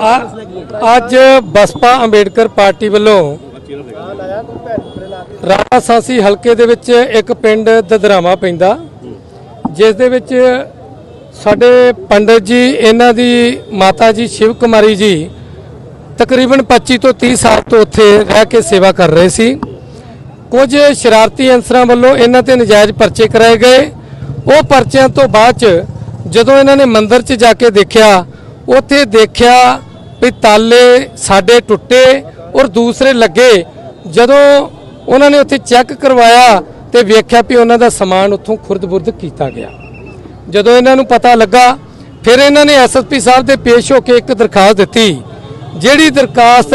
ਆ। ਅੱਜ ਬਸਪਾ ਅੰਬੇਡਕਰ ਪਾਰਟੀ ਵੱਲੋਂ ਰਾਣਾ ਸਾਂਸੀ ਹਲਕੇ ਦੇ ਵਿੱਚ ਇੱਕ ਪਿੰਡ ਦਦਰਾਵਾ ਪੈਂਦਾ। ਜਿਸ ਦੇ ਵਿੱਚ ਸਾਡੇ ਪੰਡਤ ਜੀ ਇਹਨਾਂ ਦੀ ਮਾਤਾ ਜੀ ਸ਼ਿਵ ਕੁਮਾਰੀ ਜੀ ਤਕਰੀਬਨ 25 ਤੋਂ 30 ਸਾਲ ਤੋਂ ਉੱਥੇ ਰਹਿ ਕੇ ਸੇਵਾ ਕਰ ਰਹੇ ਸੀ। ਕੁਝ ਸ਼ਰਾਰਤੀ ਅਨਸਰਾਂ ਵੱਲੋਂ ਇਹਨਾਂ ਤੇ ਨਜਾਇਜ਼ ਪਰਚੇ ਕਰਾਏ ਗਏ। ਉਹ ਪਰਚਿਆਂ ਤੋਂ ਬਾਅਦ ਚ ਜਦੋਂ ਇਹਨਾਂ ਨੇ ਮੰਦਿਰ 'ਚ ਜਾ ਕੇ ਦੇਖਿਆ, ਉੱਥੇ ਦੇਖਿਆ ਵੀ ਤਾਲੇ ਸਾਡੇ ਟੁੱਟੇ ਔਰ ਦੂਸਰੇ ਲੱਗੇ। ਜਦੋਂ ਉਹਨਾਂ ਨੇ ਉੱਥੇ ਚੈੱਕ ਕਰਵਾਇਆ ਤੇ ਵੇਖਿਆ ਵੀ ਉਹਨਾਂ ਦਾ ਸਮਾਨ ਉੱਥੋਂ ਖੁਰਦ-ਬੁਰਦ ਕੀਤਾ ਗਿਆ। ਜਦੋਂ ਇਹਨਾਂ ਨੂੰ ਪਤਾ ਲੱਗਾ, ਫਿਰ ਇਹਨਾਂ ਨੇ ਐਸਐਸਪੀ ਸਾਹਿਬ ਦੇ ਪੇਸ਼ ਹੋ ਕੇ ਇੱਕ ਦਰਖਾਸਤ ਦਿੱਤੀ, ਜਿਹੜੀ ਦਰਖਾਸਤ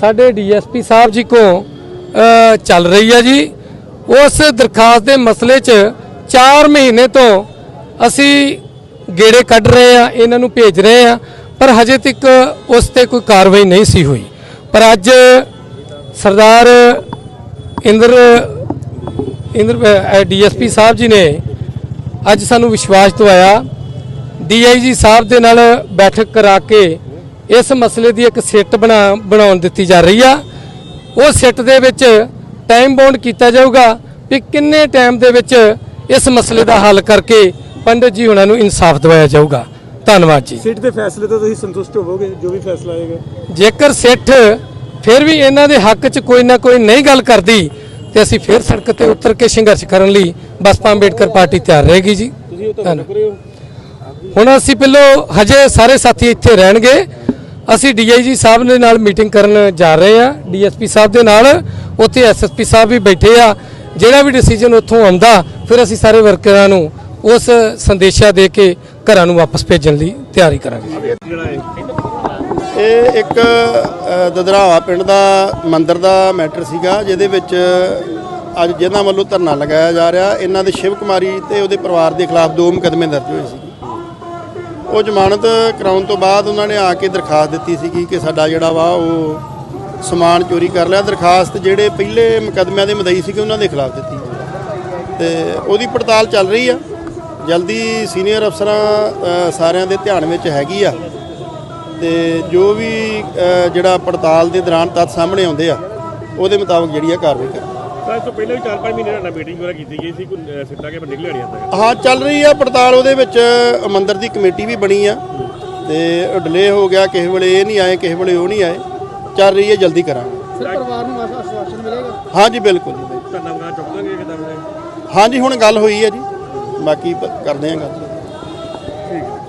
ਸਾਡੇ ਡੀਐਸਪੀ ਸਾਹਿਬ ਜੀ ਕੋ ਚੱਲ ਰਹੀ ਹੈ ਜੀ। ਉਸ ਦਰਖਾਸਤ ਦੇ ਮਸਲੇ 'ਚ 4 ਮਹੀਨੇ ਤੋਂ ਅਸੀਂ ਗੇੜੇ ਕੱਢ ਰਹੇ ਆ, ਇਹਨਾਂ ਨੂੰ ਭੇਜ ਰਹੇ ਆ, ਪਰ ਹਜੇ ਤੱਕ ਉਸ ਤੇ ਕੋਈ ਕਾਰਵਾਈ ਨਹੀਂ ਸੀ ਹੋਈ। ਪਰ ਅੱਜ ਸਰਦਾਰ ਇੰਦਰ ਇੰਦਰ ਡੀਐਸਪੀ ਸਾਹਿਬ ਜੀ ਨੇ ਅੱਜ ਸਾਨੂੰ ਵਿਸ਼ਵਾਸ ਦਿਵਾਇਆ। ਡੀਆਈਜੀ ਸਾਹਿਬ ਦੇ ਨਾਲ ਬੈਠਕ ਕਰਾ ਕੇ ਇਸ ਮਸਲੇ ਦੀ ਇੱਕ ਸਿੱਟ ਬਣਾ, ਬਣਾਉਣ ਦਿੱਤੀ ਜਾ ਰਹੀ ਆ। ਉਹ ਸਿੱਟ ਦੇ ਵਿੱਚ ਟਾਈਮ ਬਾਉਂਡ ਕੀਤਾ ਜਾਊਗਾ ਵੀ ਕਿੰਨੇ ਟਾਈਮ ਦੇ ਵਿੱਚ ਇਸ ਮਸਲੇ ਦਾ ਹੱਲ ਕਰਕੇ ਪੰਡਤ ਜੀ ਉਹਨਾਂ ਨੂੰ ਇਨਸਾਫ ਦਿਵਾਇਆ ਜਾਊਗਾ। ਧੰਨਵਾਦ ਜੀ। ਸੀਟ ਦੇ ਫੈਸਲੇ ਤੋਂ ਤੁਸੀਂ ਸੰਤੁਸ਼ਟ ਹੋਵੋਗੇ ਜੋ ਵੀ ਫੈਸਲਾ ਆਏਗਾ ਜੇਕਰ ਸਿੱਠ ਫਿਰ ਵੀ ਇਹਨਾਂ ਦੇ ਹੱਕ 'ਚ ਕੋਈ ਨਾ ਕੋਈ ਨਹੀਂ ਗੱਲ ਕਰਦੀ ਤੇ ਅਸੀਂ ਫਿਰ ਸੜਕ ਤੇ ਉਤਰ ਕੇ ਸੰਘਰਸ਼ ਕਰਨ ਲਈ ਬਸਪਾ ਅੰਬੇਡਕਰ ਪਾਰਟੀ ਤਿਆਰ ਰਹੇਗੀ ਜੀ। ਹੁਣ ਅਸੀਂ ਪਹਿਲੋਂ ਹਜੇ ਸਾਰੇ ਸਾਥੀ ਇੱਥੇ ਰਹਿਣਗੇ। ਅਸੀਂ ਡੀਆਈਜੀ ਸਾਹਿਬ ਦੇ ਨਾਲ ਮੀਟਿੰਗ ਕਰਨ ਜਾ ਰਹੇ ਹਾਂ। ਡੀਐਸਪੀ ਸਾਹਿਬ ਦੇ ਨਾਲ। ਉੱਥੇ ਐਸਐਸਪੀ ਸਾਹਿਬ ਵੀ ਬੈਠੇ ਆ। ਜਿਹੜਾ ਵੀ ਡਿਸੀਜਨ ਉੱਥੋਂ ਆਉਂਦਾ ਫਿਰ ਅਸੀਂ ਸਾਰੇ ਵਰਕਰਾਂ ਨੂੰ ਉਸ ਸੰਦੇਸ਼ਾ ਦੇ ਕੇ ਘਰਾਂ ਨੂੰ ਵਾਪਸ ਭੇਜਣ ਲਈ ਤਿਆਰੀ ਕਰਾਂਗੇ। ਇਹ ਇੱਕ ਅ, ਦਦਰਾਵਾ ਪਿੰਡ ਦਾ ਮੰਦਿਰ ਦਾ ਮੈਟਰ ਸੀਗਾ ਜਿਹਦੇ ਵਿੱਚ ਅੱਜ ਜਿਹਨਾਂ ਵੱਲੋਂ ਧਰਨਾ ਲਗਾਇਆ ਜਾ ਰਿਹਾ ਇਹਨਾਂ ਦੇ ਸ਼ਿਵ ਕੁਮਾਰੀ ਤੇ ਉਹਦੇ ਪਰਿਵਾਰ ਦੇ ਖਿਲਾਫ ਦੋ ਮੁਕੱਦਮੇ ਦਰਜ ਹੋਏ ਸੀ। ਉਹ ਜ਼ਮਾਨਤ ਕਰਾਉਣ ਤੋਂ ਬਾਅਦ ਉਹਨਾਂ ਨੇ ਆ ਕੇ ਦਰਖਾਸਤ ਦਿੱਤੀ ਸੀਗੀ ਕਿ ਸਾਡਾ ਜਿਹੜਾ ਵਾ ਉਹ ਸਮਾਨ ਚੋਰੀ ਕਰ ਲਿਆ। ਦਰਖਾਸਤ ਜਿਹੜੇ ਪਹਿਲੇ ਮੁਕੱਦਮਿਆਂ ਦੇ ਮਦਈ ਸੀਗੇ ਉਹਨਾਂ ਦੇ ਖਿਲਾਫ ਦਿੱਤੀ ਤੇ ਉਹਦੀ ਪੜਤਾਲ ਚੱਲ ਰਹੀ ਆ। ਜਲਦੀ ਸੀਨੀਅਰ ਅਫਸਰਾਂ ਸਾਰਿਆਂ ਦੇ ਧਿਆਨ ਵਿੱਚ ਹੈਗੀ ਆ ਤੇ ਜੋ ਵੀ ਜਿਹੜਾ ਪੜਤਾਲ ਦੇ ਦੌਰਾਨ ਤੱਥ ਸਾਹਮਣੇ ਆਉਂਦੇ ਆ ਉਹਦੇ ਮੁਤਾਬਕ ਜਿਹੜੀ ਆ ਕਾਰਵਾਈ ਕਰ ਤਾਂ ਇਸ ਤੋਂ ਪਹਿਲਾਂ ਵੀ 4-5 ਮਹੀਨੇ ਨਾਲ ਮੀਟਿੰਗ ਵਗੈਰਾ ਕੀਤੀ ਗਈ ਸੀ ਕੋਈ ਸਿੱਟਾ ਕੇ ਨਿਕਲਿਆ ਨਹੀਂ ਆਂਦਾ ਹਾਂ ਚੱਲ ਰਹੀ ਆ ਪੜਤਾਲ ਉਹਦੇ ਵਿੱਚ ਮੰਦਿਰ ਦੀ ਕਮੇਟੀ ਵੀ ਬਣੀ ਆ ਤੇ ਡਿਲੇ ਹੋ ਗਿਆ ਕਿਸੇ ਵੇਲੇ ਇਹ ਨਹੀਂ ਆਏ ਕਿਸੇ ਵੇਲੇ ਉਹ ਨਹੀਂ ਆਏ ਚੱਲ ਰਹੀ ਹੈ ਜਲਦੀ ਕਰਾਂਗੇ। ਸਰ ਪਰਿਵਾਰ ਨੂੰ ਆਸ਼ਵਾਸਨ ਮਿਲੇਗਾ? ਹਾਂਜੀ ਬਿਲਕੁਲ ਜੀ ਧੰਨਵਾਦ ਚੁੱਕਾਂਗੇ ਕਿਦਾਂ ਹਾਂਜੀ ਹੁਣ ਗੱਲ ਹੋਈ ਹੈ ਜੀ। ਬਾਕੀ ਕਰਦੇ ਹਾਂ। ਗੱਲ